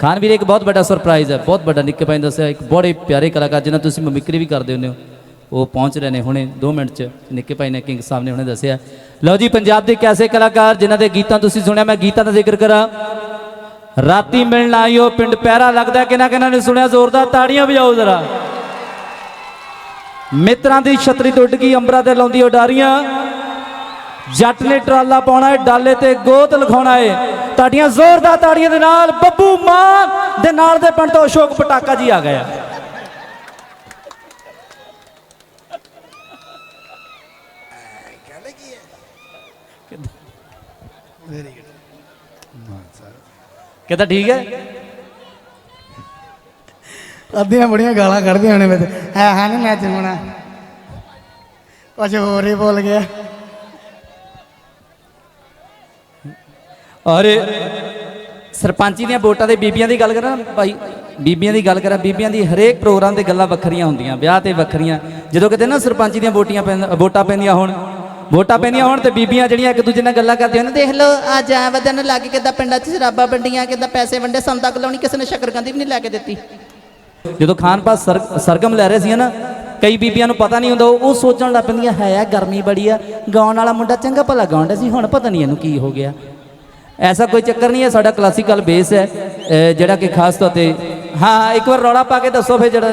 ਖਾਨ ਵੀਰ ਇੱਕ ਬਹੁਤ ਵੱਡਾ ਸਰਪ੍ਰਾਈਜ਼ ਹੈ, ਬਹੁਤ ਵੱਡਾ ਨਿੱਕੇ ਭਾਈ ਨੇ ਦੱਸਿਆ, ਇੱਕ ਬੜੇ ਪਿਆਰੇ ਕਲਾਕਾਰ ਜਿਹਨਾਂ ਤੁਸੀਂ ਮਿਮਿਕਰੀ ਵੀ ਕਰਦੇ ਹੁੰਦੇ ਹੋ। ਉਹ ਪਹੁੰਚ ਰਹੇ ਨੇ ਹੁਣੇ 2 ਮਿੰਟ ਚ, ਨਿੱਕੇ ਭਾਈ ਨੇ ਕਿੰਗ ਸਾਹਿਬ ਨੇ ਹੁਣੇ ਦੱਸਿਆ। ਲਓ ਜੀ, ਪੰਜਾਬ ਦੇ ਕੈਸੇ ਕਲਾਕਾਰ ਜਿਨ੍ਹਾਂ ਦੇ ਗੀਤਾਂ ਤੁਸੀਂ ਸੁਣਿਆ, ਮੈਂ ਗੀਤਾਂ ਦਾ ਜ਼ਿਕਰ ਕਰਾਂ। ਰਾਤੀ ਮਿਲਣ ਆਇਓ, ਪਿੰਡ ਪਹਿਰਾ ਲੱਗਦਾ ਕਿਨਾ ਕਿਨਾ ਨੇ ਸੁਣਿਆ? ਜ਼ੋਰਦਾਰ ਤਾੜੀਆਂ ਵਜਾਓ ਜ਼ਰਾ। ਮਿੱਤਰਾਂ ਦੀ ਛਤਰੀ ਟੁੱਟ ਗਈ, ਅੰਬਰਾਂ ਤੇ ਲਾਉਂਦੀ ਉਡਾਰੀਆਂ ਜੱਟ ਨੇ ਟਰਾਲਾ ਪਾਉਣਾ ਏ ਡਾਲੇ ਤੇ ਗੋਤ ਲਿਖਾਉਣਾ ਏ ਤੁਹਾਡੀਆਂ ਜ਼ੋਰਦਾਰ ਤਾੜੀਆਂ ਦੇ ਨਾਲ ਬੱਬੂ ਮਾਨ ਦੇ ਨਾਲ ਦੇ ਪਿੰਡ ਤੋਂ ਅਸ਼ੋਕ ਪਟਾਕਾ ਜੀ ਆ ਗਿਆ ਕਿਦਾਂ ਠੀਕ ਹੈ? ਅੱਧੀਆਂ ਬੜੀਆਂ ਗਾਲਾਂ ਕੱਢਦੀਆਂ ਹੋਣੇ ਮੈਂ ਹੈ ਹੈ ਨਹੀਂ ਮੈਚ ਹੋਣਾ। ਕੁਝ ਹੋਰ ਹੀ ਬੋਲ ਗਿਆ। ਅਰੇ ਸਰਪੰਚੀ ਦੀਆਂ ਵੋਟਾਂ ਤੇ ਬੀਬੀਆਂ ਦੀ ਗੱਲ ਕਰਾਂ ਭਾਈ, ਬੀਬੀਆਂ ਦੀ ਗੱਲ ਕਰਾਂ, ਬੀਬੀਆਂ ਦੀ ਹਰੇਕ ਪ੍ਰੋਗਰਾਮ ਤੇ ਗੱਲਾਂ ਵੱਖਰੀਆਂ ਹੁੰਦੀਆਂ, ਵਿਆਹ ਤੇ ਵੱਖਰੀਆਂ। ਜਦੋਂ ਕਿਤੇ ਨਾ ਸਰਪੰਚੀ ਦੀਆਂ ਵੋਟੀਆਂ ਪੈਂਦ- ਵੋਟਾਂ ਪੈਂਦੀਆਂ ਹੋਣ, ਵੋਟਾਂ ਪੈਂਦੀਆਂ ਹੋਣ ਤੇ ਬੀਬੀਆਂ ਜਿਹੜੀਆਂ ਇੱਕ ਦੂਜੇ ਨਾਲ ਗੱਲਾਂ ਕਰਦੀਆਂ ਨੇ, ਦੇਖ ਲਓ ਅੱਜ ਜਾ ਵਧਨ ਲੱਗ ਕਿੱਦਾਂ ਪਿੰਡਾਂ 'ਚ ਸ਼ਰਾਬਾਂ ਵੰਡੀਆਂ ਕਿੱਦਾਂ ਪੈਸੇ ਵੰਡੇ ਸੰਦਾ ਕਲਾਉਣੀ ਕਿਸੇ ਨੇ ਸ਼ਕਰਕੰਦੀ ਵੀ ਨਹੀਂ ਲੈ ਕੇ ਦਿੱਤੀ। ਜਦੋਂ ਖਾਨ ਪਾਸ ਸਰਗਮ ਲੈ ਰਹੇ ਸੀ ਨਾ ਕਈ ਬੀਬੀਆਂ ਨੂੰ ਪਤਾ ਨਹੀਂ ਹੁੰਦਾ, ਉਹ ਉਹ ਸੋਚਣ ਲੱਗ ਪੈਂਦੀਆਂ, ਹੈ ਆ ਗਰਮੀ ਬੜੀ ਆ, ਗਾਉਣ ਵਾਲਾ ਮੁੰਡਾ ਚੰਗਾ ਭਲਾ ਗਾਉਂਦਾ ਸੀ, ਹੁਣ ਪਤਾ ਨਹੀਂ ਇਹਨੂੰ ਕੀ ਹੋ ਗਿਆ। ਐਸਾ ਕੋਈ ਚੱਕਰ ਨਹੀਂ ਹੈ, ਸਾਡਾ ਕਲਾਸੀਕਲ ਬੇਸ ਹੈ ਜਿਹੜਾ ਕਿ ਖਾਸ ਤੌਰ ਤੇ ਹਾਂ ਇੱਕ ਵਾਰ ਰੌਲਾ ਪਾ ਕੇ ਦੱਸੋ ਫਿਰ ਜਿਹੜਾ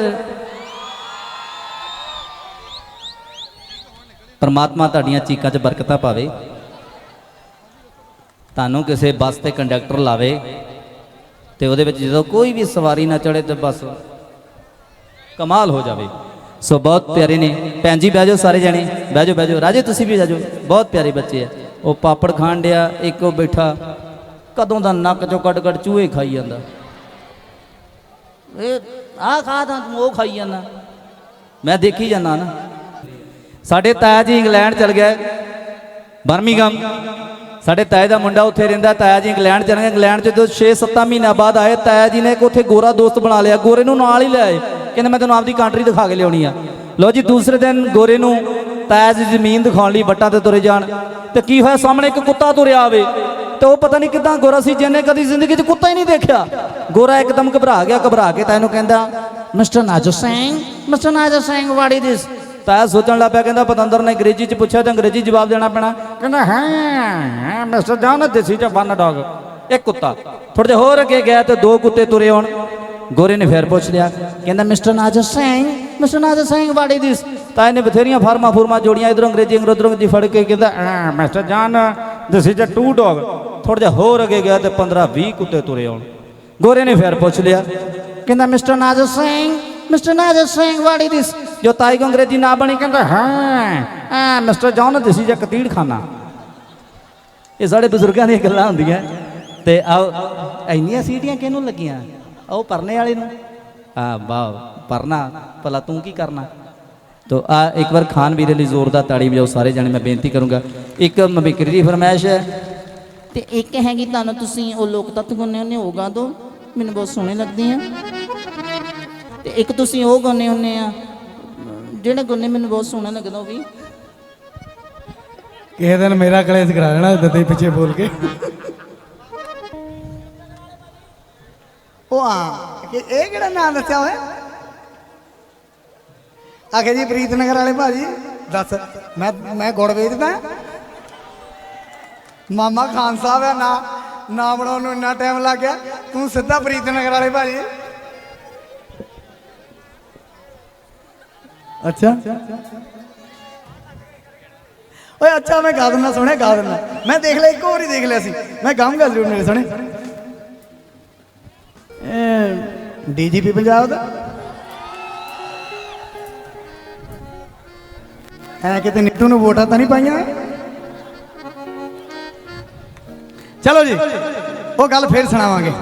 ਪਰਮਾਤਮਾ ਤੁਹਾਡੀਆਂ ਚੀਕਾਂ 'ਚ ਬਰਕਤਾਂ ਪਾਵੇ। ਤੁਹਾਨੂੰ ਕਿਸੇ ਬੱਸ ਤੇ ਕੰਡਕਟਰ ਲਾਵੇ ਤੇ ਉਹਦੇ ਵਿੱਚ ਜਦੋਂ ਕੋਈ ਵੀ ਸਵਾਰੀ ਨਾ ਚੜੇ ਤੇ ਬਸ ਕਮਾਲ ਹੋ ਜਾਵੇ। ਸੋ ਬਹੁਤ ਪਿਆਰੇ ਨੇ। ਭੈਣ ਜੀ, ਬਹਿ ਜਾਓ ਸਾਰੇ ਜਣੇ। ਬਹਿ ਜਾਓ ਬਹਿ ਜਾਓ। ਰਾਜੇ, ਤੁਸੀਂ ਵੀ ਬਹਿ ਜਾਓ। ਬਹੁਤ ਪਿਆਰੇ ਬੱਚੇ ਆ। ਉਹ ਪਾਪੜ ਖਾਣ ਡਿਆ, ਇੱਕ ਉਹ ਬੈਠਾ। ਕਦੋਂ ਦਾ ਨੱਕ ਚੋਂ ਕੱਟ ਕੱਟ ਚੂਹੇ ਖਾਈ ਜਾਂਦਾ। ਇਹ ਆਹ ਖਾ ਤਾਂ ਤੂੰ ਉਹ ਖਾਈ ਜਾਂਦਾ। ਮੈਂ ਦੇਖੀ ਜਾਂਦਾ ਨਾ। ਸਾਡੇ ਤਾਇਆ ਜੀ ਇੰਗਲੈਂਡ ਚਲ ਗਿਆ। ਬਰਮਿੰਗਮ ਸਾਡੇ ਤਾਇਆ ਦਾ ਮੁੰਡਾ ਉੱਥੇ ਰਹਿੰਦਾ, ਤਾਇਆ ਜੀ ਇੰਗਲੈਂਡ ਚਲ ਗਿਆ ਇੰਗਲੈਂਡ ਚ ਜਦੋਂ 6-7 ਮਹੀਨਿਆਂ ਬਾਅਦ ਆਏ, ਤਾਇਆ ਜੀ ਨੇ ਇੱਕ ਉੱਥੇ ਗੋਰਾ ਦੋਸਤ ਬਣਾ ਲਿਆ। ਗੋਰੇ ਨੂੰ ਨਾਲ ਹੀ ਲੈ ਆਏ। ਕਹਿੰਦੇ, ਮੈਂ ਤੈਨੂੰ ਆਪਦੀ ਕੰਟਰੀ ਦਿਖਾ ਕੇ ਲਿਆਉਣੀ ਆ। ਲਓ ਜੀ, ਦੂਸਰੇ ਦਿਨ ਗੋਰੇ ਨੂੰ ਤਾਇਆ ਜੀ ਜ਼ਮੀਨ ਦਿਖਾਉਣ ਲਈ ਵੱਟਾਂ ਤੇ ਤੁਰੇ ਜਾਣ। ਤੇ ਕੀ ਹੋਇਆ? ਸਾਹਮਣੇ ਇੱਕ ਕੁੱਤਾ ਤੁਰਿਆ ਆਵੇ। ਤੇ ਉਹ ਪਤਾ ਨਹੀਂ ਕਿਦਾਂ ਗੋਰਾ ਸੀ, ਜਿਹਨੇ ਕਦੀ ਜ਼ਿੰਦਗੀ 'ਚ ਕੁੱਤਾ ਹੀ ਨਹੀਂ ਦੇਖਿਆ। ਗੋਰਾ ਇੱਕਦਮ ਘਬਰਾ ਗਿਆ, ਘਬਰਾ ਕੇ ਤਾਂ ਇਹਨੂੰ ਕਹਿੰਦਾ, mister Najo Singh mister Najo Singh what is this ਤਾਂ ਸੋਚਣ ਲੱਗ ਪਿਆ, ਕਹਿੰਦਾ, ਪਤੰਦਰ ਨੇ ਅੰਗਰੇਜ਼ੀ 'ਚ ਪੁੱਛਿਆ ਤਾਂ ਅੰਗਰੇਜ਼ੀ ਜਵਾਬ ਦੇਣਾ ਪੈਣਾ। ਕਹਿੰਦਾ, ਹਾਂ ਮਿਸਟਰ ਜਾਨ ਦੇਸੀ ਚ ਵਨ ਡੌਗ? ਇੱਕ ਕੁੱਤਾ। ਥੋੜੇ ਜਿਹਾ ਹੋਰ ਅੱਗੇ ਗਿਆ ਤੇ ਦੋ ਕੁੱਤੇ ਤੁਰੇ ਆਉਣ। ਗੋਰੇ ਨੇ ਫੇਰ ਪੁੱਛ ਲਿਆ, ਕਹਿੰਦਾ, mister Nazar Singh mister Nazar Singh what this ਤਾਂ ਇਹਨੇ ਬਥੇਰੀਆਂ ਫਾਰਮਾ ਫੁਰਮਾ ਜੋੜੀਆਂ, ਇਧਰੋਂ ਅੰਗਰੇਜ਼ੀ ਅੰਗਰੇਜ਼ੀ ਫੜ ਕੇ ਕਹਿੰਦਾ mister John, this is a to dog ਥੋੜਾ ਜਿਹਾ ਹੋਰ ਅੱਗੇ ਗਿਆ ਤੇ 15 20 ਕੁੱਤੇ ਤੁਰੇ ਆਉਣ। ਗੋਰੇ ਨੇ ਫਿਰ ਪੁੱਛ ਲਿਆ, ਕਹਿੰਦਾ, mister Nazar Singh, mister Nazar Singh what is this ਜੋ ਤਾਈ ਅੰਗਰੇਜ਼ੀ ਨਾ ਬਣੀ, ਕਹਿੰਦਾ, ਹਾਂ ਹਾਂ mister John this is a ਕਤੀੜ ਇਹ ਸਾਡੇ ਬਜ਼ੁਰਗਾਂ ਦੀਆਂ ਗੱਲਾਂ ਹੁੰਦੀਆਂ। ਤੇ ਆਓ ਇੰਨੀਆਂ ਸੀਟੀਆਂ ਕਿਹਨੂੰ ਲੱਗੀਆਂ? ਉਹ ਪਰਨੇ ਵਾਲੇ ਨੂੰ? ਹਾਂ ਵਾਹ, ਪਰਨਾ, ਭਲਾ ਤੂੰ ਕੀ ਕਰਨਾ? ਤੋ ਆ ਇੱਕ ਵਾਰ ਖਾਨ ਵੀਰੇ ਲਈ ਜ਼ੋਰਦਾਰ ਤਾੜੀ ਵਜਾਓ, ਸਾਰੇ ਜਣੇ ਮੈਂ ਬੇਨਤੀ ਕਰੂੰਗਾ। ਇੱਕ ਮਮਿਕਰੀ ਦੀ ਫਰਮਾਇਸ਼ ਹੈ ਤੇ ਇੱਕ ਹੈਗੀ ਤੁਹਾਨੂੰ ਤੁਸੀਂ ਉਹ ਲੋਕ ਤੱਤ ਗਾਉਂਦੇ ਹੁੰਦੇ ਹੋ ਗਾ ਦੋ। ਮੈਨੂੰ ਬਹੁਤ ਸੋਹਣੇ ਲੱਗਦੇ ਆ। ਤੇ ਇੱਕ ਤੁਸੀਂ ਉਹ ਗਾਉਂਦੇ ਹੁੰਦੇ ਆ। ਜਿਹੜੇ ਗਾਉਂਦੇ ਮੈਨੂੰ ਬਹੁਤ ਸੋਹਣਾ ਲੱਗਦਾ ਉਹ ਵੀ। ਕਿਸੇ ਦਿਨ ਮੇਰਾ ਕਲੇਸ਼ ਕਰਾ ਲੈਣਾ ਦੱਦੇ ਪਿੱਛੇ ਬੋਲ ਕੇ। ਉਹ ਆ ਕਿ ਇਹ ਕਿਹੜਾ ਨਾਮ ਦੱਸਿਆ ਹੋਇਆ ਆਖੇ ਜੀ ਪ੍ਰੀਤਨਗਰ ਵਾਲੇ ਭਾਜੀ ਦੱਸ ਮੈਂ ਮੈਂ ਗੁੜ ਵੇਚਦਾ। ਮਾਮਾ ਖਾਨ ਸਾਹਿਬ ਆ ਨਾ ਨਾ ਬਣਾਉਣ ਨੂੰ ਇੰਨਾ ਟਾਈਮ ਲੱਗ ਗਿਆ। ਤੂੰ ਸਿੱਧਾ ਪ੍ਰੀਤਨਗਰ ਵਾਲੇ ਭਾਜੀ। ਅੱਛਾ। ਓਏ ਅੱਛਾ, ਮੈਂ ਗਾ ਦਿੰਦਾ, ਸੋਹਣੇ ਗਾ ਦਿੰਦਾ। ਮੈਂ ਦੇਖ ਲਿਆ, ਇੱਕ ਹੋਰ ਹੀ ਦੇਖ ਲਿਆ ਸੀ। ਮੈਂ ਗਾਉਂਗਾ ਜ਼ਰੂਰ ਮੇਰੇ ਸੋਹਣੇ। ਡੀਜੀਪੀ ਪੰਜਾਬ ਦਾ। ਹੈ ਕਿਤੇ ਨਿੱਟੂ ਨੂੰ ਵੋਟਾਂ ਤਾਂ ਨਹੀਂ ਪਾਈਆਂ? ਚਲੋ ਜੀ। ਉਹ ਗੱਲ ਫੇਰ ਸੁਣਾਵਾਂਗੇ।